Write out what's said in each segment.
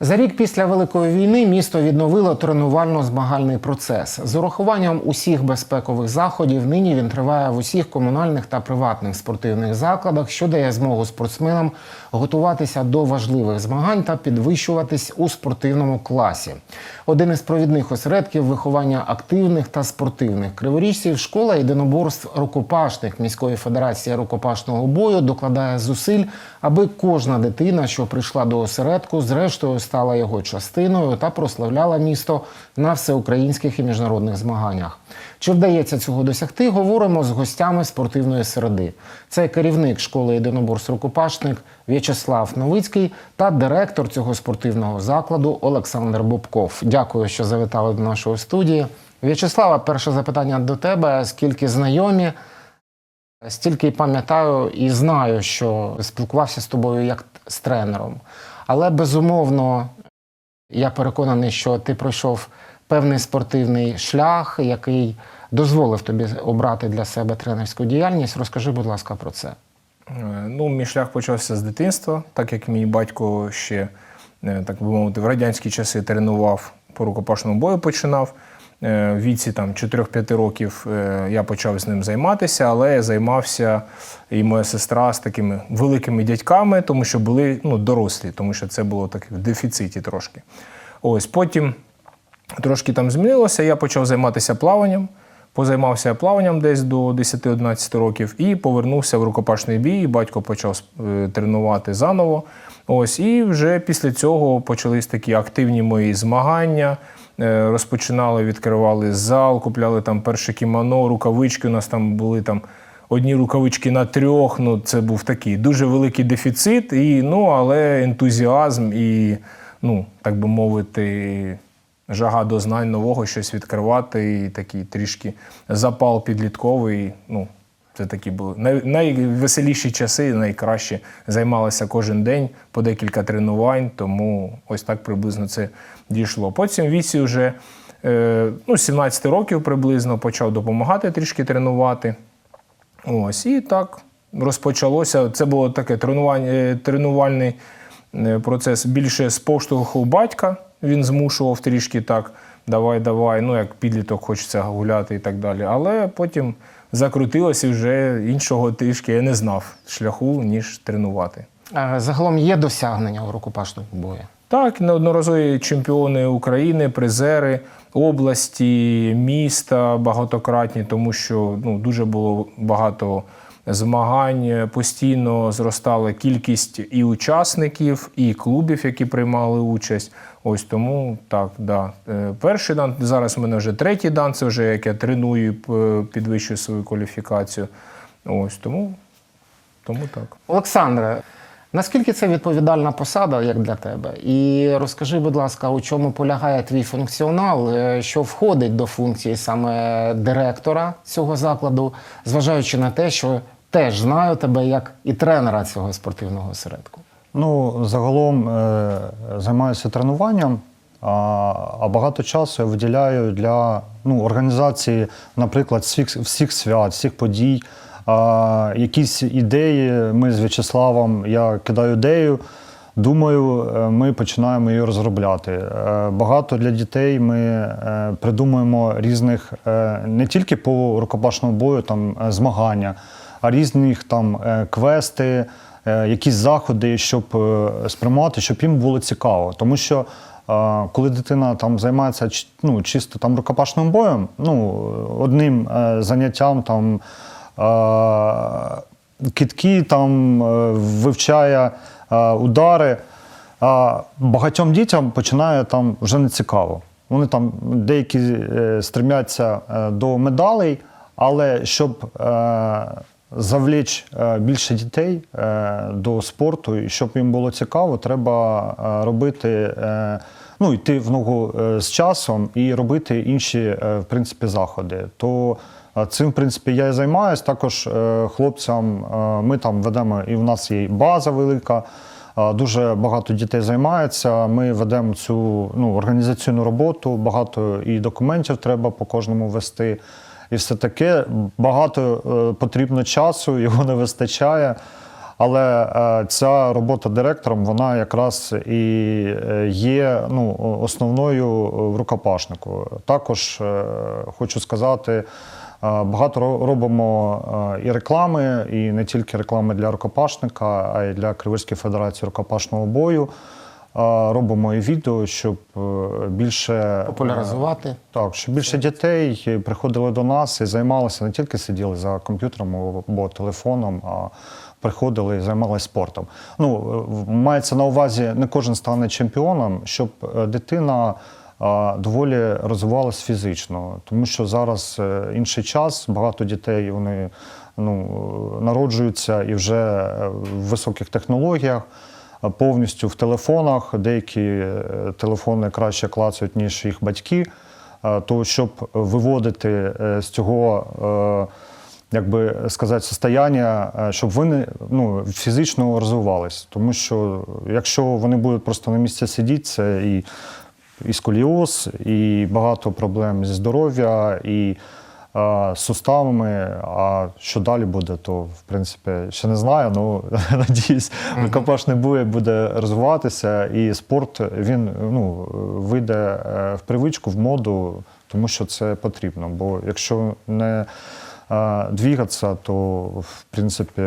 За рік після великої війни місто відновило тренувально-змагальний процес з урахуванням усіх безпекових заходів. Нині він триває в усіх комунальних та приватних спортивних закладах, що дає змогу спортсменам готуватися до важливих змагань та підвищуватись у спортивному класі. Один із провідних осередків виховання активних та спортивних криворіжців школа єдиноборств рукопашних міської федерації рукопашного бою докладає зусиль, аби кожна дитина, що прийшла до осередку, зрештою стала його частиною та прославляла місто на всеукраїнських і міжнародних змаганнях. Чи вдається цього досягти? Говоримо з гостями спортивної середи. Це керівник школи єдиноборств рукопашник В'ячеслав Новицький та директор цього спортивного закладу Олександр Бобков. Дякую, що завітали до нашої студії. В'ячеслава, перше запитання до тебе: скільки знайомі? Стільки пам'ятаю і знаю, що спілкувався з тобою як з тренером. Але безумовно, я переконаний, що ти пройшов певний спортивний шлях, який дозволив тобі обрати для себе тренерську діяльність. Розкажи, будь ласка, про це. Е, Ну, мій шлях почався з дитинства, так як мій батько ще, е, так би мовити, в радянські часи тренував по рукопашному бою починав. Е, В віці там 4-5 років е, я почав з ним займатися, але я займався і моя сестра з такими великими дядьками, тому що були ну, дорослі, тому що це було так в дефіциті трошки. Ось потім трошки там змінилося, я почав займатися плаванням. Позаймався плаванням десь до 10-11 років і повернувся в рукопашний бій. Батько почав е, тренувати заново. Ось, і вже після цього почались такі активні мої змагання. Е, Розпочинали, відкривали зал, купляли там перше кімоно, рукавички. У нас там були там одні рукавички на трьох. Ну, це був такий дуже великий дефіцит, і, ну, але ентузіазм і, ну, так би мовити, жага до знань нового, щось відкривати, і такий трішки запал підлітковий. Ну, це такі були най, найвеселіші часи, найкраще займалися кожен день по декілька тренувань, тому ось так приблизно це дійшло. Потім в віці вже е, ну, 17 років приблизно почав допомагати трішки тренувати. Ось і так розпочалося. Це було таке е, тренувальний е, процес більше з поштовху батька. Він змушував трішки так, давай, давай. Ну, як підліток хочеться гуляти і так далі. Але потім закрутилося вже іншого трішки я не знав шляху, ніж тренувати. Е, Загалом є досягнення у рукопашному бою. Так, неодноразові чемпіони України, призери області, міста багатократні, тому що ну, дуже було багато змагань. Постійно зростала кількість і учасників, і клубів, які приймали участь. Ось тому так, да. Е, Перший дан, зараз в мене вже третій дан, це вже як я треную, п- підвищую свою кваліфікацію. Ось тому, тому так. Олександре, наскільки це відповідальна посада, як для тебе? І розкажи, будь ласка, у чому полягає твій функціонал, е, що входить до функції саме директора цього закладу, зважаючи на те, що теж знаю тебе як і тренера цього спортивного осередку. Ну, загалом е, займаюся тренуванням, а, а багато часу я виділяю для ну, організації, наприклад, всіх, всіх свят, всіх подій. А, якісь ідеї ми з В'ячеславом, я кидаю ідею, думаю, е, ми починаємо її розробляти. Е, Багато для дітей ми е, придумуємо різних не тільки по рукопашному бою, там змагання, а різних там квести якісь заходи, щоб спрямувати, щоб їм було цікаво. Тому що коли дитина там займається ну, чисто там рукопашним боєм, ну одним заняттям там китки там е, вивчає е, удари. Багатьом дітям починає там вже не цікаво. Вони там деякі е, стремляться до медалей, але щоб завлечь е, більше дітей до спорту, і щоб їм було цікаво, треба робити, ну, йти в ногу з часом і робити інші в принципі, заходи. То Цим, в принципі, я і займаюся. Також е, хлопцям е, ми там ведемо, і в нас є база велика. Дуже багато дітей займається. Ми ведемо цю ну, організаційну роботу, багато і документів треба по кожному вести. І все таке багато е, потрібно часу, його не вистачає. Але ця робота директором, вона якраз і є ну, основною в рукопашнику. Також хочу сказати, багато робимо е, і реклами, і не тільки реклами для рукопашника, а й для Криворізької федерації рукопашного бою. Е, Робимо і відео, щоб е, більше Популяризувати. так, щоб більше дітей приходили до нас і займалися, не тільки сиділи за комп'ютером або телефоном, а приходили і займалися спортом. Ну, е, мається на увазі, не кожен стане чемпіоном, щоб е, дитина е, доволі розвивалась фізично, тому що зараз е, інший час, багато дітей вони ну, народжуються і вже е, в високих технологіях повністю в телефонах. Деякі е, телефони краще клацають, ніж їх батьки. То щоб виводити з цього, як би сказати, состояння, щоб вони ну, фізично розвивались. Тому що якщо вони будуть просто на місці сидіти, це і, і сколіоз, і багато проблем зі здоров'я, і е, з суставами. А що далі буде, то в принципі ще не знаю. Ну надіюсь, рукопашний бой буде розвиватися, і спорт він ну вийде е, в привичку, в моду, тому що це потрібно. Бо якщо не е, двигатися, то в принципі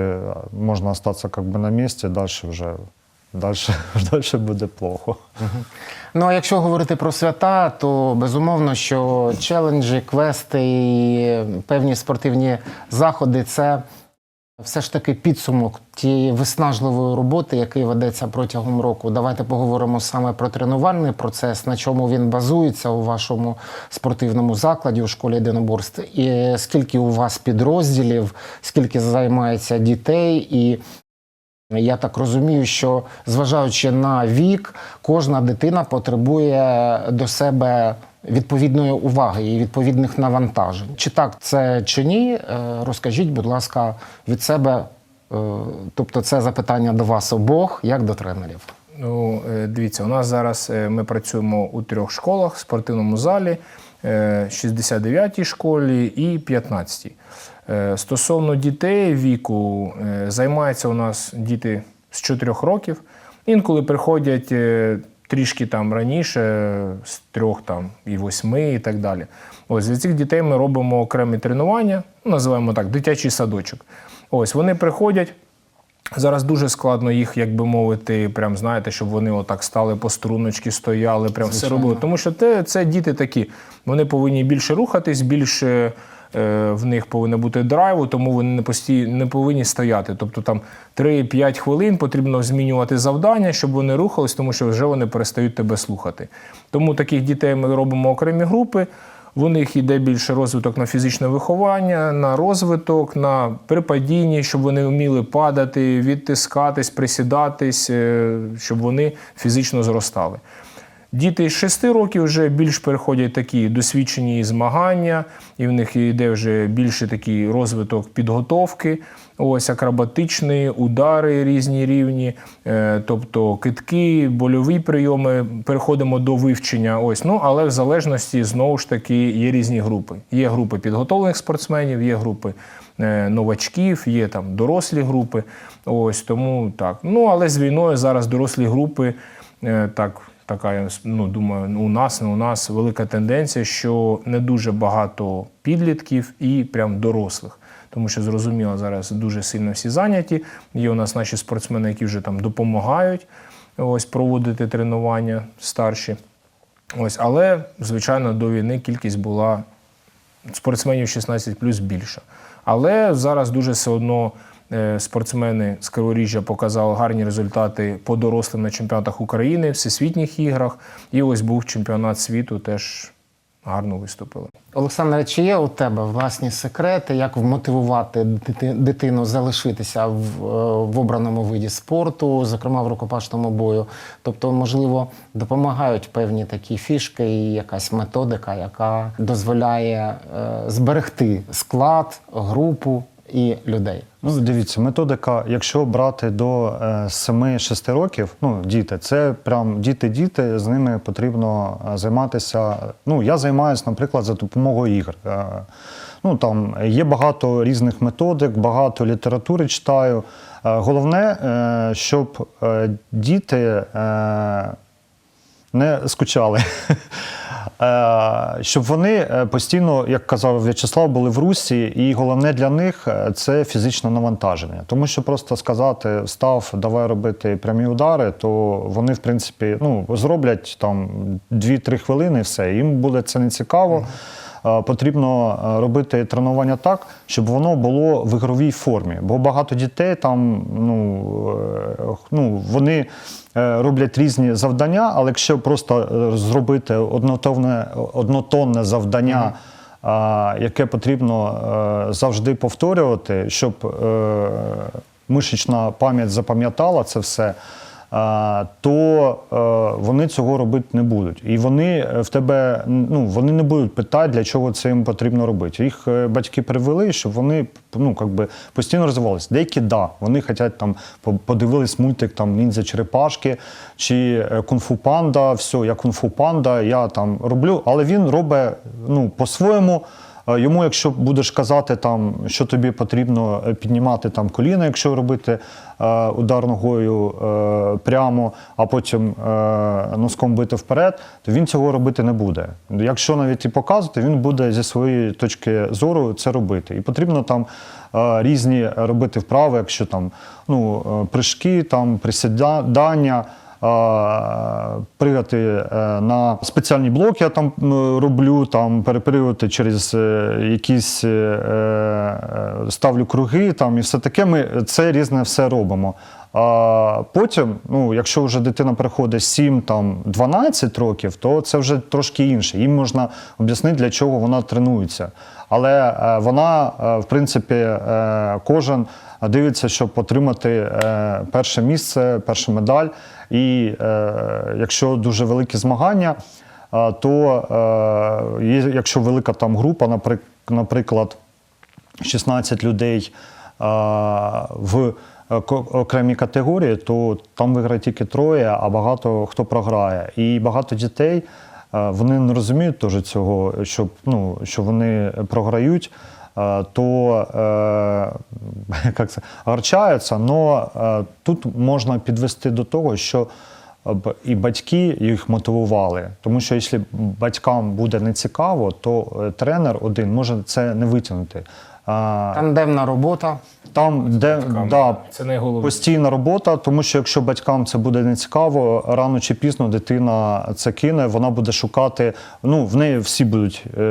можна остатися как би на місці, далі вже далі, далі буде плохо. Ну а якщо говорити про свята, то безумовно, що челенджі, квести і певні спортивні заходи це все ж таки підсумок тієї виснажливої роботи, який ведеться протягом року. Давайте поговоримо саме про тренувальний процес, на чому він базується у вашому спортивному закладі у школі єдиноборств, і скільки у вас підрозділів, скільки займається дітей і. Я так розумію, що зважаючи на вік, кожна дитина потребує до себе відповідної уваги і відповідних навантажень. Чи так це чи ні? Е, Розкажіть, будь ласка, від себе. Е, Тобто, це запитання до вас обох, як до тренерів. Ну, е, дивіться, у нас зараз ми працюємо у трьох школах, спортивному залі, е, 69-й школі і 15-й. Е, Стосовно дітей віку, е, займаються у нас діти з 4 років. Інколи приходять е, трішки там раніше, з 3 там, і 8 і так далі. Ось для цих дітей ми робимо окремі тренування, ну, називаємо так, дитячий садочок. Ось вони приходять. Зараз дуже складно їх, як би мовити, прям знаєте, щоб вони отак стали по струночки, стояли, прям все робили. Тому що те, це діти такі, вони повинні більше рухатись, більше в них повинно бути драйву, тому вони не постій, не повинні стояти. Тобто там 3-5 хвилин потрібно змінювати завдання, щоб вони рухались, тому що вже вони перестають тебе слухати. Тому таких дітей ми робимо окремі групи. В них йде більше розвиток на фізичне виховання, на розвиток, на при падінні, щоб вони вміли падати, відтискатись, присідатись, е, щоб вони фізично зростали. Діти з 6 років вже більш переходять такі досвідчені змагання, і в них йде вже більше такий розвиток підготовки, ось акробатичні, удари різні рівні, е, тобто китки, больові прийоми. Переходимо до вивчення. Ось ну але в залежності знову ж таки є різні групи. Є групи підготовлених спортсменів, є групи е, новачків, є там дорослі групи. Ось тому так. Ну але з війною зараз дорослі групи е, так така, я ну, думаю, у нас, не у нас велика тенденція, що не дуже багато підлітків і прям дорослих. Тому що зрозуміло, зараз дуже сильно всі зайняті. Є у нас наші спортсмени, які вже там допомагають ось проводити тренування старші. Ось, але, звичайно, до війни кількість була спортсменів 16 плюс більша. Але зараз дуже все одно спортсмени з Криворіжжя показали гарні результати по дорослим на чемпіонатах України, всесвітніх іграх. І ось був чемпіонат світу, теж гарно виступили. Олександре, чи є у тебе власні секрети, як вмотивувати дитину залишитися в, е, в обраному виді спорту, зокрема в рукопашному бою? Тобто, можливо, допомагають певні такі фішки і якась методика, яка дозволяє е, зберегти склад, групу і людей. Ну, дивіться, методика, якщо брати до е, 7-6 років, ну, діти, це прям діти-діти, з ними потрібно е, займатися. Ну, я займаюся, наприклад, за допомогою ігр. Е, Ну, там є багато різних методик, багато літератури читаю. Е, Головне, е, щоб е, діти е, не скучали. Е, Щоб вони е, постійно, як казав В'ячеслав, були в русі, і головне для них е, це фізичне навантаження. Тому що просто сказати став, давай робити прямі удари, то вони, в принципі, ну, зроблять там 2-3 хвилини і все. Їм буде це не цікаво. Е, Потрібно е, робити тренування так, щоб воно було в ігровій формі. Бо багато дітей там ну, е, ну, вони е, роблять різні завдання, але якщо просто е, зробити однотонне, однотонне завдання, яке потрібно е, завжди повторювати, щоб е, мишечна пам'ять запам'ятала це все. То е, вони цього робити не будуть. І вони е, в тебе ну, вони не будуть питати, для чого це їм потрібно робити. Їх е, батьки привели, щоб вони ну, как би, постійно розвивалися. Деякі да, вони хочуть там по- подивились мультик там ніндзя черепашки чи кунг-фу панда. Все, я кунг-фу панда, я там роблю, але він робить ну, по-своєму. Йому, якщо будеш казати, там, що тобі потрібно е, піднімати там коліна, якщо робити е, удар ногою е, прямо, а потім е, носком бити вперед, то він цього робити не буде. Якщо навіть і показувати, він буде зі своєї точки зору це робити. І потрібно там е, різні робити вправи, якщо там ну, е, прыжки, там присідання. Пригати е, на спеціальні блоки я там роблю, там перепригувати через е, якісь е, ставлю круги там і все таке. Ми це різне все робимо. А потім, ну, якщо вже дитина приходить 7 там 12 років, то це вже трошки інше. Їм можна об'яснити, для чого вона тренується. Але вона, в принципі, кожен дивиться, щоб отримати перше місце, першу медаль. І е, якщо дуже великі змагання, е, то е, якщо велика там група, наприк- наприклад, 16 людей е, в е, окремій категорії, то там виграє тільки троє, а багато хто програє. І багато дітей е, вони не розуміють теж цього, що, ну, що вони програють. Е, То е, як це, гарчаються, але тут можна підвести до того, що і батьки їх мотивували. Тому що якщо батькам буде нецікаво, то е, тренер один може це не витягнути. А, Тандемна робота. Там, де да, Це найголовніше. постійна робота, тому що якщо батькам це буде нецікаво, рано чи пізно дитина це кине, вона буде шукати. Ну, в неї всі будуть е,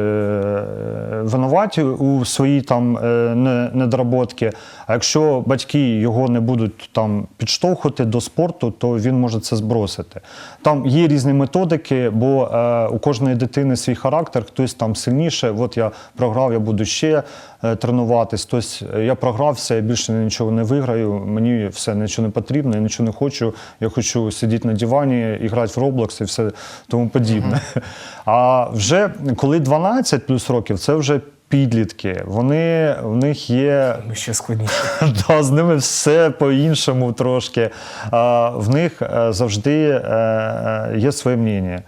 винуваті у своїй там е, недоработки. А якщо батьки його не будуть там підштовхувати до спорту, то він може це збросити. Там є різні методики, бо е, у кожної дитини свій характер, хтось там сильніше. От я програв, я буду ще е, тренуватись. Хтось е, я програв, все, я більше нічого не виграю. Мені все нічого не потрібно, я нічого не хочу. Я хочу сидіти на дивані грати в Roblox і все тому подібне. А вже коли 12 плюс років, це вже. Підлітки, вони в них є Ми ще складніше. Да, з ними все по-іншому трошки. А, в них е, завжди е, є своє мнення.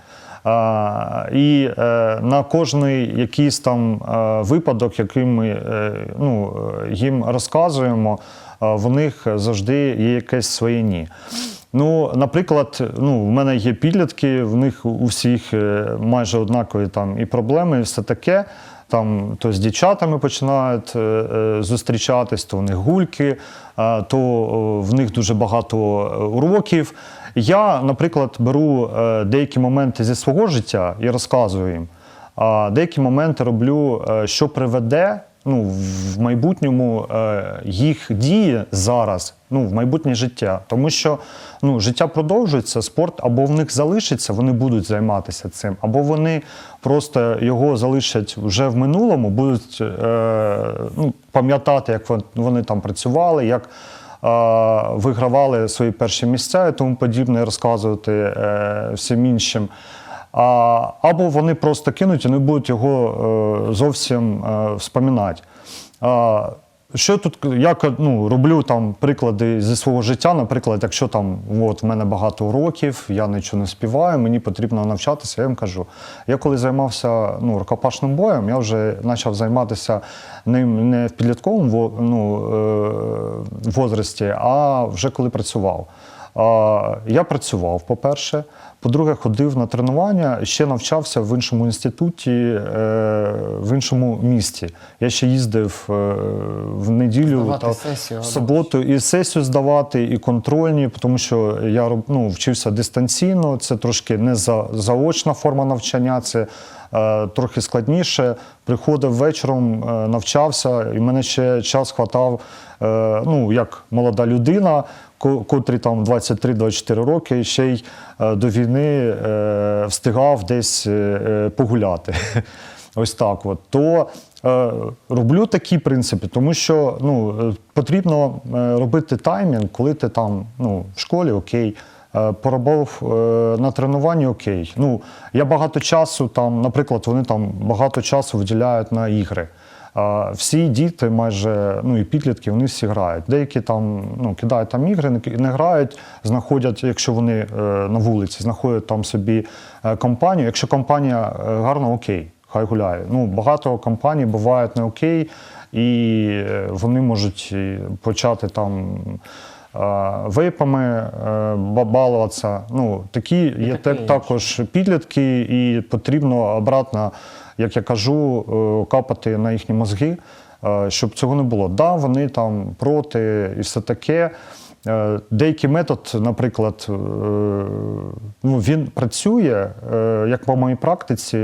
І е, на кожний якийсь там е, випадок, який ми е, ну, їм розказуємо, в них завжди є якесь своє ні. Ну, наприклад, ну, в мене є підлітки, в них у всіх майже однакові там і проблеми, і все таке. Там то з дівчатами починають зустрічатись, то в них гульки, то в них дуже багато уроків. Я, наприклад, беру е, деякі моменти зі свого життя і розказую їм. А деякі моменти роблю, е, що приведе ну, в майбутньому е, їх дії зараз ну, в майбутнє життя. Тому що ну, життя продовжується, спорт або в них залишиться, вони будуть займатися цим, або вони просто його залишать вже в минулому, будуть ну, пам'ятати, як вони там працювали, як вигравали свої перші місця і тому подібне, розказувати е, всім іншим. А, або вони просто кинуть і не будуть його е, зовсім е, вспоминати. Що тут я ну, роблю там приклади зі свого життя. Наприклад, якщо там от в мене багато уроків, я нічого не співаю, мені потрібно навчатися. Я їм кажу. Я коли займався ну, рукопашним боєм, я вже почав займатися ним не в підлітковому во- ну, е, возрасті, а вже коли працював. Я працював, по-перше. По-друге, ходив на тренування, ще навчався в іншому інституті, е, в іншому місті. Я ще їздив е, в неділю та сесію, в суботу і сесію здавати, і контрольні, тому що я ну, вчився дистанційно. Це трошки не за, заочна форма навчання, це е, трохи складніше. Приходив вечором, навчався, і мене ще час хватав, ну, як молода людина, ко- котрий там 23-24 роки, ще й е, до війни е, встигав десь е, погуляти. Ось так. От. То роблю такі принципи, тому що ну, потрібно робити таймінг, коли ти там ну, в школі окей. Поробив е, на тренуванні окей. Ну, я багато часу там, наприклад, вони там багато часу виділяють на ігри. Всі діти, майже ну і підлітки, вони всі грають. Деякі там ну, кидають там ігри, не, грають, знаходять, якщо вони е, на вулиці, знаходять там собі е, компанію. Якщо компанія е, гарна, окей, хай гуляє. Ну, багато компаній бувають не окей, і вони можуть почати там. Вейпами балуватися. Ну, такі є таке те- також підлітки, і потрібно обратно, як я кажу, е, капати на їхні мозги, е, щоб цього не було. Да, вони там проти і все таке. Е, Деякий метод, наприклад, е, ну, він працює, е, як по моїй практиці,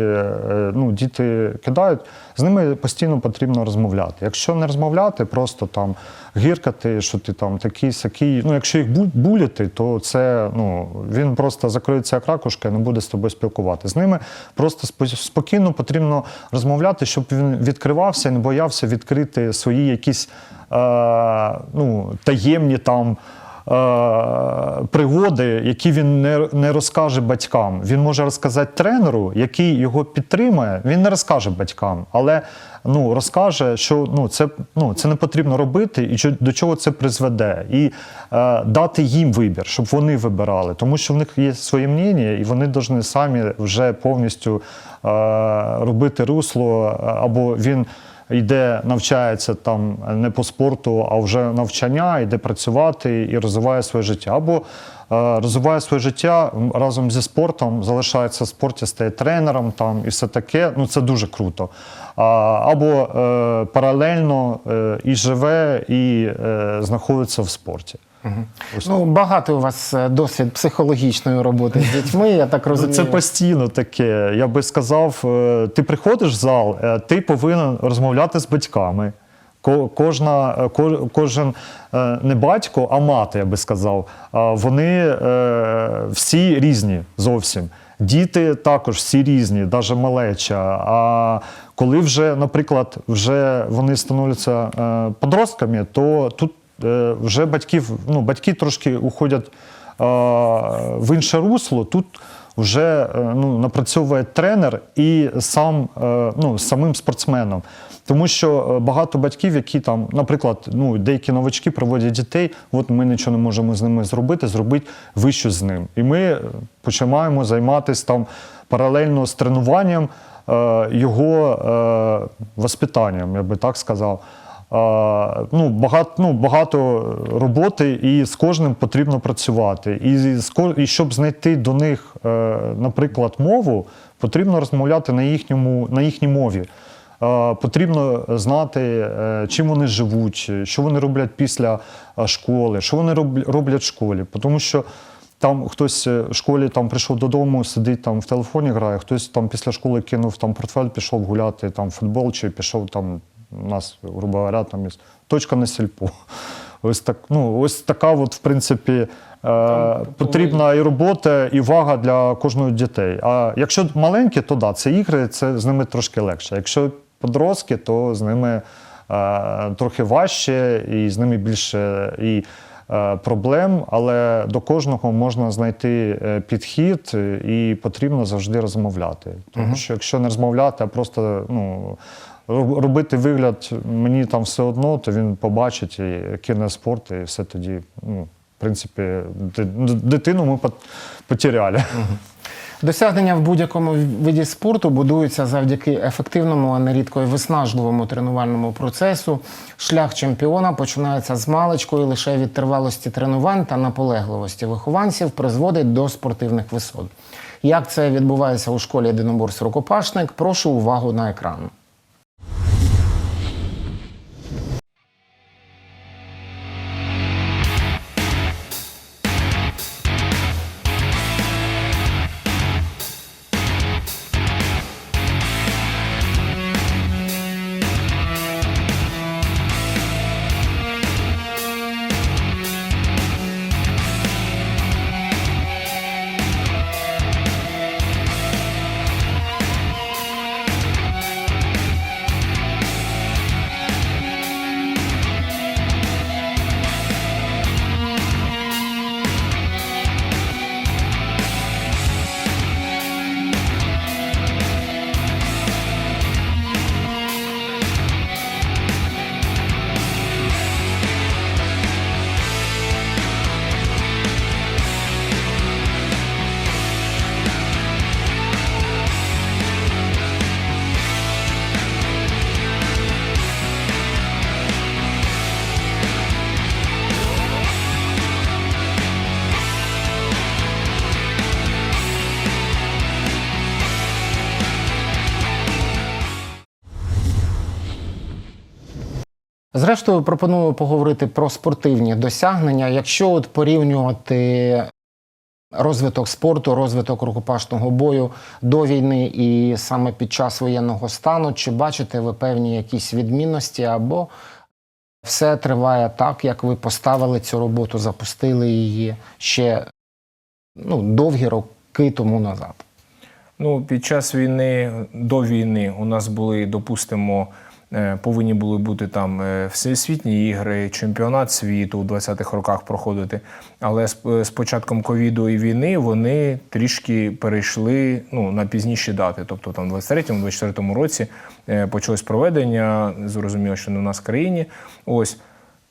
ну, діти кидають, з ними постійно потрібно розмовляти. Якщо не розмовляти, просто там гіркати, що ти там такий сякий. Ну, якщо їх бу- буляти, то це ну, він просто закриється як ракушка і не буде з тобою спілкувати. З ними просто спо- спокійно потрібно розмовляти, щоб він відкривався і не боявся відкрити свої якісь ну, таємні там. е, Пригоди, які він не, не розкаже батькам. Він може розказати тренеру, який його підтримує. Він не розкаже батькам, але ну, розкаже, що ну, це, ну, це не потрібно робити і до чого це призведе. І е, дати їм вибір, щоб вони вибирали. Тому що в них є своє мнення, і вони повинні самі вже повністю е, робити русло, е, або він йде, навчається там не по спорту, а вже навчання, йде працювати і розвиває своє життя. Або е, розвиває своє життя разом зі спортом, залишається в спорті, стає тренером там і все таке. Ну це дуже круто. Або е, паралельно е, і живе, і е, знаходиться в спорті. Ну, багато у вас е, досвід психологічної роботи з дітьми, я так розумію. Ну, Це постійно таке. Я би сказав, е, ти приходиш в зал, е, ти повинен розмовляти з батьками. Кожна, кожен не батько, а мати, я би сказав. Вони всі різні зовсім. Діти також всі різні, навіть малеча. А коли вже, наприклад, вже вони становляться подростками, то тут вже батьків, ну, батьки трошки уходять е, в інше русло. Тут вже е, ну, напрацьовує тренер і сам е, ну, самим спортсменом. Тому що е, багато батьків, які там, наприклад, ну, деякі новачки проводять дітей, от ми нічого не можемо з ними зробити, зробити вище з ним. І ми е, починаємо займатися там паралельно з тренуванням е, його е, воспитанням, я би так сказав. Ну, багато, ну, багато роботи, і з кожним потрібно працювати. І, і щоб знайти до них, е, наприклад, мову, потрібно розмовляти на, їхньому, на їхній мові. Потрібно знати, е, чим вони живуть, що вони роблять після школи, що вони роблять в школі. Тому що там хтось е, в школі там прийшов додому, сидить там в телефоні грає, хтось там після школи кинув там портфель, пішов гуляти там футбол, чи пішов там у нас, грубо говоря, там є точка на сільпо. Ось так, ну ось така, от, в принципі, е, потрібна і робота, і увага для кожного дітей. А якщо маленькі, то да, це ігри, це з ними трошки легше. Якщо подростки, то з ними е, трохи важче, і з ними більше і е, проблем, але до кожного можна знайти е, підхід, е, і потрібно завжди розмовляти. Тому що якщо не розмовляти, а просто ну, робити вигляд мені там все одно, то він побачить і кине спорт, і все тоді, ну, в принципі, дитину ми пот- потеряли. Досягнення в будь-якому виді спорту будуються завдяки ефективному, а нерідко й виснажливому тренувальному процесу. Шлях чемпіона починається з маличку лише від тривалості тренувань та наполегливості вихованців призводить до спортивних висот. Як це відбувається у школі єдиноборств рукопашник? Прошу увагу на екран. Зрештою, пропоную поговорити про спортивні досягнення. Якщо от порівнювати розвиток спорту, розвиток рукопашного бою до війни і саме під час воєнного стану, чи бачите ви певні якісь відмінності, або все триває так, як ви поставили цю роботу, запустили її ще ну, довгі роки тому назад? Ну, під час війни, до війни, у нас були, допустимо, повинні були бути там е, всесвітні ігри, чемпіонат світу у 20-х роках проходити. Але з, е, з початком ковіду і війни вони трішки перейшли ну, на пізніші дати. Тобто там в 23-му, 24-му році е, почалось проведення, зрозуміло, що не в нас в країні. Ось.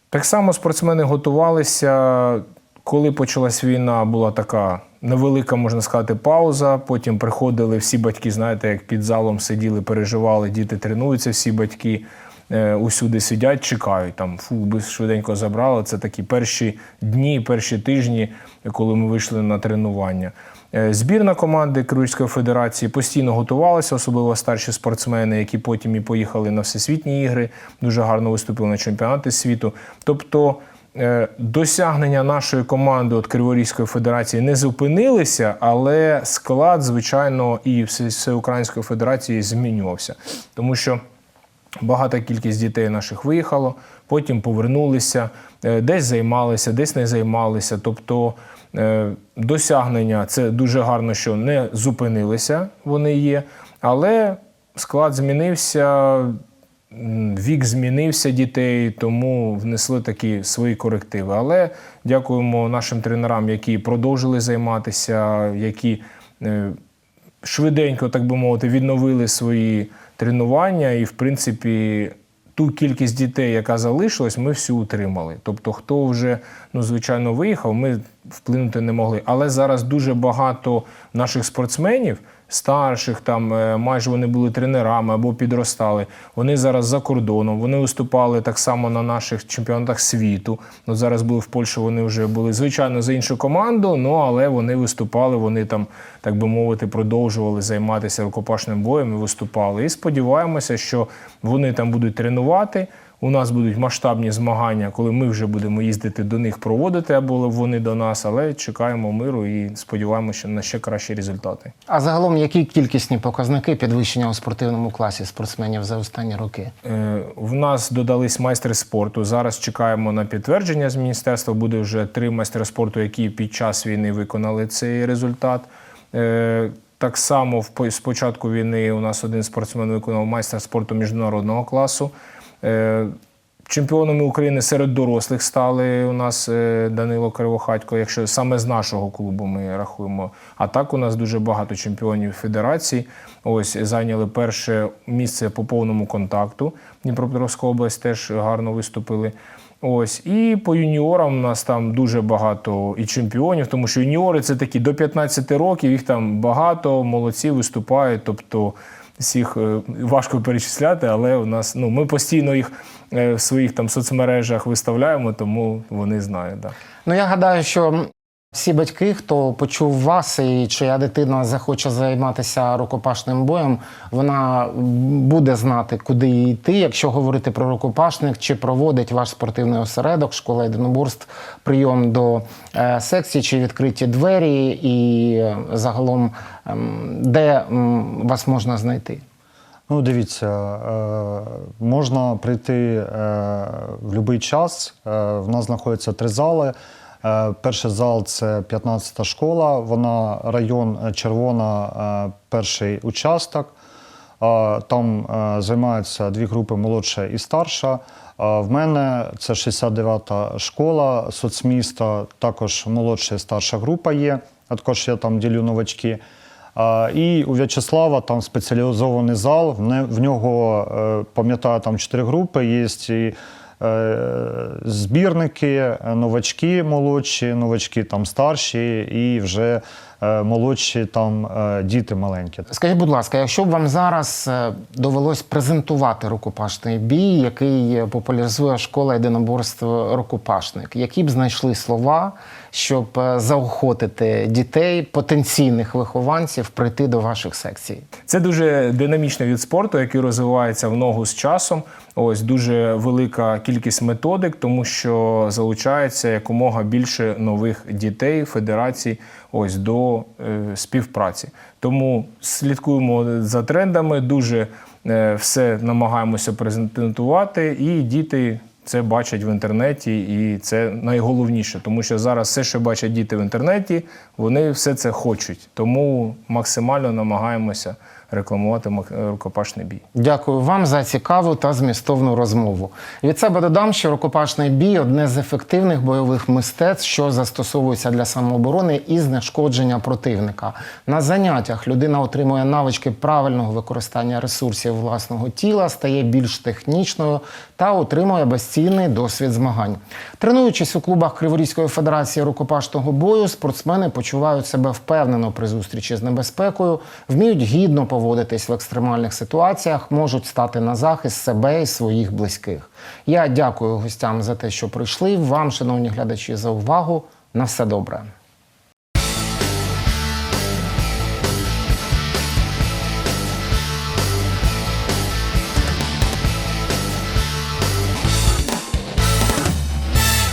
Так само спортсмени готувалися. Коли почалась війна, була така невелика, можна сказати, пауза. Потім приходили всі батьки, знаєте, як під залом сиділи, переживали, діти тренуються, всі батьки е, усюди сидять, чекають. Там фу, би швиденько забрали. Це такі перші дні, перші тижні, коли ми вийшли на тренування. Е, Збірна команди Кривської федерації постійно готувалася, особливо старші спортсмени, які потім і поїхали на всесвітні ігри, дуже гарно виступили на чемпіонати світу. Тобто досягнення нашої команди от Криворізької федерації не зупинилися, але склад, звичайно, і Всеукраїнської федерації змінювався. Тому що Багата кількість дітей наших виїхало, потім повернулися, е, десь займалися, десь не займалися. Тобто е, досягнення це дуже гарно, що не зупинилися, вони є, але склад змінився, вік змінився дітей, тому внесли такі свої корективи. Але дякуємо нашим тренерам, які продовжили займатися, які е, швиденько, так би мовити, відновили свої тренування, і, в принципі, ту кількість дітей, яка залишилась, ми всю утримали. Тобто, хто вже ну, звичайно виїхав, ми вплинути не могли. Але зараз дуже багато наших спортсменів. Старших там е, майже вони були тренерами або підростали. Вони зараз за кордоном. Вони виступали так само на наших чемпіонатах світу. Ну зараз були в Польщі. Вони вже були звичайно за іншу команду. Ну але вони виступали. Вони там, так би мовити, продовжували займатися рукопашним боєм і виступали. І сподіваємося, що вони там будуть тренувати. У нас будуть масштабні змагання, коли ми вже будемо їздити до них проводити, або вони до нас, але чекаємо миру і сподіваємося на ще кращі результати. А загалом, які кількісні показники підвищення у спортивному класі спортсменів за останні роки? Е, В нас додались майстри спорту. Зараз чекаємо на підтвердження з міністерства. Буде вже три майстри спорту, які під час війни виконали цей результат. Е, Так само з початку війни у нас один спортсмен виконав майстер спорту міжнародного класу. Е, Чемпіонами України серед дорослих стали у нас е, Данило Кривохатько, якщо саме з нашого клубу ми рахуємо. А так у нас дуже багато чемпіонів федерації. Ось зайняли перше місце по повному контакту. Дніпропетровська область теж гарно виступили. Ось і по юніорам у нас там дуже багато і чемпіонів, тому що юніори це такі до 15 років, їх там багато, молодці виступають. Тобто всіх е, важко перечисляти, але у нас ну ми постійно їх е, в своїх там соцмережах виставляємо, тому вони знають. Да. Ну я гадаю, що всі батьки, хто почув вас і чия дитина захоче займатися рукопашним боєм, вона буде знати, куди йти. Якщо говорити про рукопашник, чи проводить ваш спортивний осередок, школа єдиноборств, прийом до е, секції, чи відкриті двері, і е, загалом ем, де вас можна знайти. Ну, дивіться, е, можна прийти в будь-який час. В нас знаходяться три зали. Е, перший зал це 15-та школа, вона район Червона, е, перший участок. Е, Там займаються дві групи молодша і старша. В мене це 69-та школа соцміста, також молодша і старша група є. А також я там ділю новачки. І у В'ячеслава там спеціалізований зал. В нього, пам'ятаю, там чотири групи. Є збірники, е, новачки молодші, новачки там старші, і вже молодші там е, діти маленькі. Скажіть, будь ласка, якщо б вам зараз е, довелось презентувати рукопашний бій, який популяризує школа єдиноборств рукопашник, які б знайшли слова, щоб е, заохотити дітей, потенційних вихованців прийти до ваших секцій? Це дуже динамічний від спорту, який розвивається в ногу з часом. Ось дуже велика кількість методик, тому що залучається якомога більше нових дітей, федерацій ось до е, співпраці. Тому слідкуємо за трендами, дуже е, все намагаємося презентувати, і діти. Це бачать в інтернеті, і це найголовніше, тому що зараз все, що бачать діти в інтернеті, вони все це хочуть. Тому максимально намагаємося рекламувати рукопашний бій. Дякую вам за цікаву та змістовну розмову. Від себе додам, що рукопашний бій одне з ефективних бойових мистецтв, що застосовується для самооборони і знешкодження противника. На заняттях людина отримує навички правильного використання ресурсів власного тіла, стає більш технічною та отримує безцінний досвід змагань. Тренуючись у клубах Криворізької федерації рукопашного бою, спортсмени почувають себе впевнено при зустрічі з небезпекою, вміють гідно поводитись в екстремальних ситуаціях, можуть стати на захист себе і своїх близьких. Я дякую гостям за те, що прийшли. Вам, шановні глядачі, за увагу. На все добре.